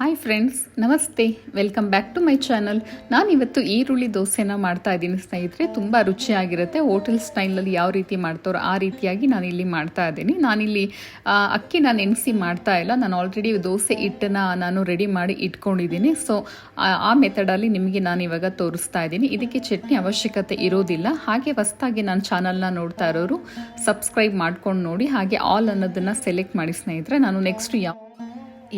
Hi friends ನಮಸ್ತೆ. Welcome back to my channel ನಾನಿವತ್ತು ಈರುಳ್ಳಿ ದೋಸೆನ ಮಾಡ್ತಾ ಇದ್ದೀನಿ ಸ್ನೇಹಿತರೆ. ತುಂಬ ರುಚಿಯಾಗಿರುತ್ತೆ. ಹೋಟೆಲ್ ಸ್ಟೈಲಲ್ಲಿ ಯಾವ ರೀತಿ ಮಾಡ್ತಾರೋ ಆ ರೀತಿಯಾಗಿ ನಾನು ಇಲ್ಲಿ ಮಾಡ್ತಾ ಇದ್ದೀನಿ. ನಾನಿಲ್ಲಿ ಅಕ್ಕಿ ನಾನು ನೆನೆಸಿ ಮಾಡ್ತಾ ಇಲ್ಲ. ನಾನು ಆಲ್ರೆಡಿ ದೋಸೆ ಹಿಟ್ಟನ್ನ ನಾನು ರೆಡಿ ಮಾಡಿ ಇಟ್ಕೊಂಡಿದ್ದೀನಿ. ಸೊ ಆ ಮೆಥಡಲ್ಲಿ ನಿಮಗೆ ನಾನು ಇವಾಗ ತೋರಿಸ್ತಾ ಇದ್ದೀನಿ. ಇದಕ್ಕೆ ಚಟ್ನಿ ಅವಶ್ಯಕತೆ ಇರೋದಿಲ್ಲ. ಹಾಗೆ ಹೊಸ್ದಾಗಿ ನಾನು ಚಾನಲ್ನ ನೋಡ್ತಾ ಇರೋರು ಸಬ್ಸ್ಕ್ರೈಬ್ ಮಾಡ್ಕೊಂಡು ನೋಡಿ. ಹಾಗೆ ಆಲ್ ಅನ್ನೋದನ್ನು ಸೆಲೆಕ್ಟ್ ಮಾಡಿ ಸ್ನೇಹಿತರೆ. ನಾನು ನೆಕ್ಸ್ಟ್ ಯಾವ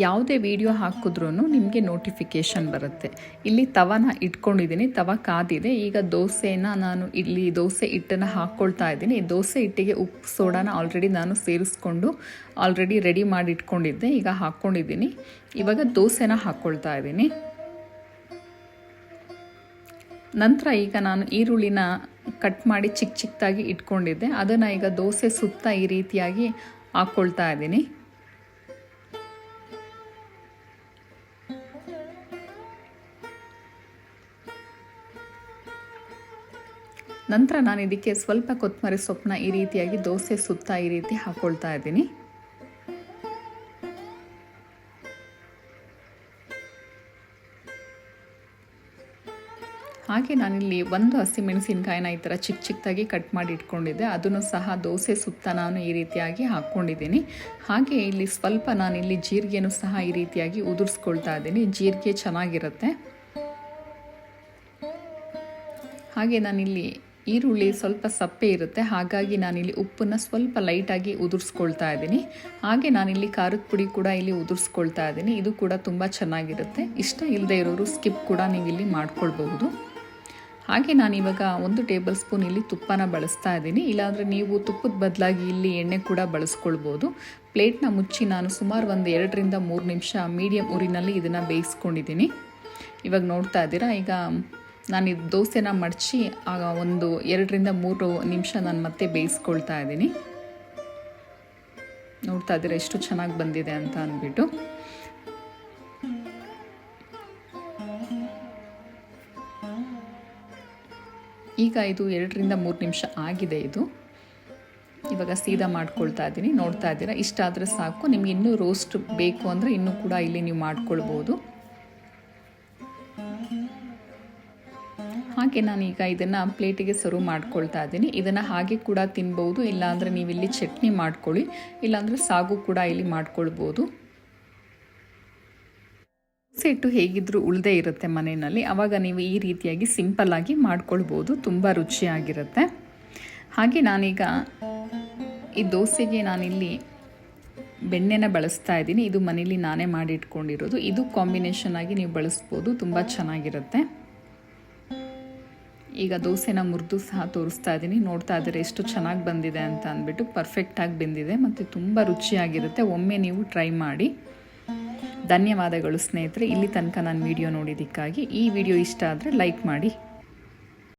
ಯಾವುದೇ ವಿಡಿಯೋ ಹಾಕಿದ್ರೂ ನಿಮಗೆ ನೋಟಿಫಿಕೇಷನ್ ಬರುತ್ತೆ. ಇಲ್ಲಿ ತವನ ಇಟ್ಕೊಂಡಿದ್ದೀನಿ ತವ ಕಾದಿದೆ. ಈಗ ದೋಸೆನ ನಾನು ಇಲ್ಲಿ ದೋಸೆ ಹಿಟ್ಟನ್ನು ಹಾಕ್ಕೊಳ್ತಾ ಇದ್ದೀನಿ. ದೋಸೆ ಹಿಟ್ಟಿಗೆ ಉಪ್ಪು, ಸೋಡಾನ ಆಲ್ರೆಡಿ ನಾನು ಸೇರಿಸ್ಕೊಂಡು ಆಲ್ರೆಡಿ ರೆಡಿ ಮಾಡಿ ಇಟ್ಕೊಂಡಿದ್ದೆ ಈಗ ಹಾಕ್ಕೊಂಡಿದ್ದೀನಿ ಇವಾಗ ದೋಸೆನ ಹಾಕ್ಕೊಳ್ತಾ ಇದ್ದೀನಿ. ನಂತರ ಈಗ ನಾನು ಈರುಳ್ಳಿನ ಕಟ್ ಮಾಡಿ ಚಿಕ್ಕ ಚಿಕ್ಕದಾಗಿ ಇಟ್ಕೊಂಡಿದ್ದೆ. ಅದನ್ನು ಈಗ ದೋಸೆ ಸುತ್ತ ಈ ರೀತಿಯಾಗಿ ಹಾಕ್ಕೊಳ್ತಾ ಇದ್ದೀನಿ. ನಂತರ ನಾನು ಇದಕ್ಕೆ ಸ್ವಲ್ಪ ಕೊತ್ತಂಬರಿ ಸೊಪ್ಪನ್ನ ಈ ರೀತಿಯಾಗಿ ದೋಸೆ ಸುತ್ತ ಈ ರೀತಿ ಹಾಕ್ಕೊಳ್ತಾ ಇದ್ದೀನಿ. ಹಾಗೆ ನಾನಿಲ್ಲಿ ಒಂದು ಹಸಿಮೆಣಸಿನ್ಕಾಯಿನ ಈ ಥರ ಚಿಕ್ಕ ಚಿಕ್ಕದಾಗಿ ಕಟ್ ಮಾಡಿ ಇಟ್ಕೊಂಡಿದ್ದೆ. ಅದನ್ನು ಸಹ ದೋಸೆ ಸುತ್ತ ನಾನು ಈ ರೀತಿಯಾಗಿ ಹಾಕ್ಕೊಂಡಿದ್ದೀನಿ ಹಾಗೆ ಇಲ್ಲಿ ಸ್ವಲ್ಪ ನಾನಿಲ್ಲಿ ಜೀರಿಗೆನೂ ಸಹ ಈ ರೀತಿಯಾಗಿ ಉದುರಿಸ್ಕೊಳ್ತಾ ಇದ್ದೀನಿ. ಜೀರಿಗೆ ಚೆನ್ನಾಗಿರುತ್ತೆ. ಹಾಗೆ ನಾನಿಲ್ಲಿ ಈರುಳ್ಳಿ ಸ್ವಲ್ಪ ಸಪ್ಪೆ ಇರುತ್ತೆ. ಹಾಗಾಗಿ ನಾನಿಲ್ಲಿ ಉಪ್ಪನ್ನು ಸ್ವಲ್ಪ ಲೈಟಾಗಿ ಉದುರಿಸ್ಕೊಳ್ತಾ ಇದ್ದೀನಿ. ಹಾಗೆ ನಾನಿಲ್ಲಿ ಖಾರದ ಪುಡಿ ಕೂಡ ಇಲ್ಲಿ ಉದುರಿಸ್ಕೊಳ್ತಾ ಇದ್ದೀನಿ. ಇದು ಕೂಡ ತುಂಬ ಚೆನ್ನಾಗಿರುತ್ತೆ. ಇಷ್ಟ ಇಲ್ಲದೆ ಇರೋರು ಸ್ಕಿಪ್ ಕೂಡ ನೀವು ಇಲ್ಲಿ ಮಾಡ್ಕೊಳ್ಬಹುದು. ಹಾಗೆ ನಾನಿವಾಗ ಒಂದು ಟೇಬಲ್ ಸ್ಪೂನ್ ಇಲ್ಲಿ ತುಪ್ಪನ ಬಳಸ್ತಾ ಇದ್ದೀನಿ. ಇಲ್ಲಾಂದರೆ ನೀವು ತುಪ್ಪದ ಬದಲಾಗಿ ಇಲ್ಲಿ ಎಣ್ಣೆ ಕೂಡ ಬಳಸ್ಕೊಳ್ಬೋದು ಪ್ಲೇಟ್ನ ಮುಚ್ಚಿ ನಾನು ಸುಮಾರು ಒಂದು ಎರಡರಿಂದ ಮೂರು ನಿಮಿಷ ಮೀಡಿಯಮ್ ಉರಿನಲ್ಲಿ ಇದನ್ನು ಬೇಯಿಸ್ಕೊಂಡಿದ್ದೀನಿ. ಇವಾಗ ನೋಡ್ತಾ ಇದ್ದೀರಾ? ಈಗ ನಾನು ಇದು ದೋಸೆನ ಮಡಚಿ ಆಗ ಒಂದು ಎರಡರಿಂದ ಮೂರು ನಿಮಿಷ ನಾನು ಮತ್ತೆ ಬೇಯಿಸ್ಕೊಳ್ತಾ ಇದ್ದೀನಿ. ನೋಡ್ತಾ ಇದ್ದೀರಾ ಎಷ್ಟು ಚೆನ್ನಾಗಿ ಬಂದಿದೆ ಅಂತ ಅಂದ್ಬಿಟ್ಟು. ಈಗ ಇದು ಎರಡರಿಂದ ಮೂರು ನಿಮಿಷ ಆಗಿದೆ ಇದು. ಇವಾಗ ಸೀದಾ ಮಾಡ್ಕೊಳ್ತಾ ಇದ್ದೀನಿ. ನೋಡ್ತಾ ಇದ್ದೀರಾ? ಇಷ್ಟ ಆದರೆ ಸಾಕು. ನಿಮ್ಗೆ ಇನ್ನೂ ರೋಸ್ಟ್ ಬೇಕು ಅಂದರೆ ಇನ್ನೂ ಕೂಡ ಇಲ್ಲಿ ನೀವು ಮಾಡ್ಕೊಳ್ಬೋದು. ಹಾಗೆ ನಾನೀಗ ಇದನ್ನು ಪ್ಲೇಟಿಗೆ ಸರ್ವ್ ಮಾಡ್ಕೊಳ್ತಾ ಇದ್ದೀನಿ. ಇದನ್ನು ಹಾಗೆ ಕೂಡ ತಿನ್ಬೋದು ಇಲ್ಲಾಂದರೆ ನೀವು ಇಲ್ಲಿ ಚಟ್ನಿ ಮಾಡ್ಕೊಳ್ಳಿ. ಇಲ್ಲಾಂದರೆ ಸಾಗು ಕೂಡ ಇಲ್ಲಿ ಮಾಡ್ಕೊಳ್ಬೋದು ಹಿಟ್ಟು ಹೇಗಿದ್ದರೂ ಉಳಿದೇ ಇರುತ್ತೆ ಮನೆಯಲ್ಲಿ. ಆವಾಗ ನೀವು ಈ ರೀತಿಯಾಗಿ ಸಿಂಪಲ್ಲಾಗಿ ಮಾಡ್ಕೊಳ್ಬೋದು ತುಂಬ ರುಚಿಯಾಗಿರುತ್ತೆ. ಹಾಗೆ ನಾನೀಗ ಈ ದೋಸೆಗೆ ನಾನಿಲ್ಲಿ ಬೆಣ್ಣೆನ ಬಳಸ್ತಾ ಇದ್ದೀನಿ. ಇದು ಮನೇಲಿ ನಾನೇ ಮಾಡಿಟ್ಕೊಂಡಿರೋದು. ಇದು ಕಾಂಬಿನೇಷನ್ ಆಗಿ ನೀವು ಬಳಸ್ಬೋದು. ತುಂಬ ಚೆನ್ನಾಗಿರುತ್ತೆ. ಈಗ ದೋಸೆನ ಮುರಿದು ಸಹ ತೋರಿಸ್ತಾ ಇದ್ದೀನಿ ನೋಡ್ತಾ ಇದ್ದಾರೆ, ಎಷ್ಟು ಚೆನ್ನಾಗಿ ಬಂದಿದೆ ಅಂತ ಅಂದ್ಬಿಟ್ಟು ಪರ್ಫೆಕ್ಟಾಗಿ ಬೆಂದಿದೆ ಮತ್ತು ತುಂಬ ರುಚಿಯಾಗಿರುತ್ತೆ. ಒಮ್ಮೆ ನೀವು ಟ್ರೈ ಮಾಡಿ. ಧನ್ಯವಾದಗಳು ಸ್ನೇಹಿತರೆ. ಇಲ್ಲಿ ತನಕ ನಾನು ವಿಡಿಯೋ ನೋಡಿದ್ದಕ್ಕಾಗಿ. ಈ ವಿಡಿಯೋ ಇಷ್ಟ ಆದರೆ ಲೈಕ್ ಮಾಡಿ.